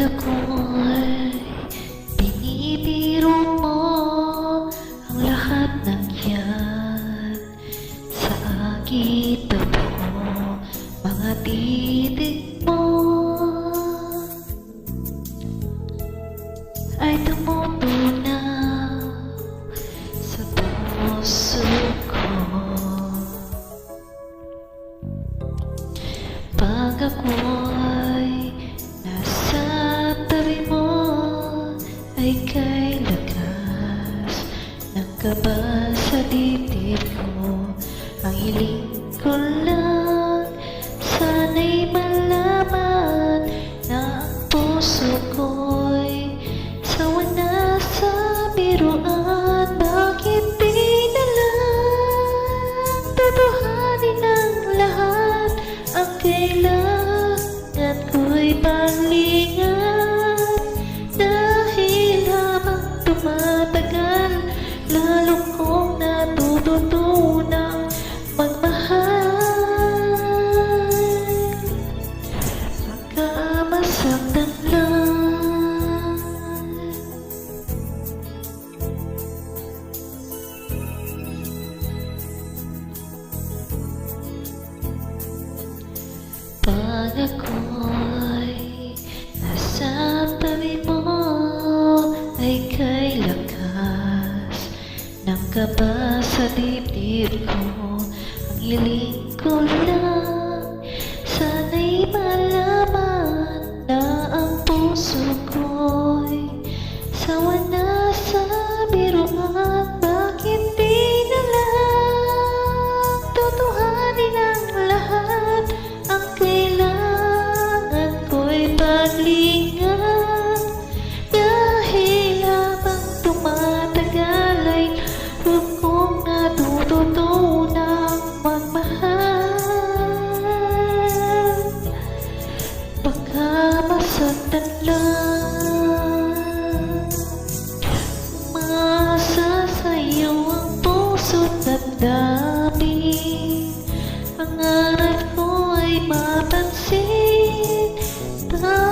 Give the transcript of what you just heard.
ako'y binibiro mo ang lahat ng yan sa aking totoo mga titig mo ay tumutunaw sa puso ko ang hiling ko lang sana'y malaman na ang puso ko'y ng kaba sa dibdib ko ang hiling ko lang Sana ko'y mapansin. Dahil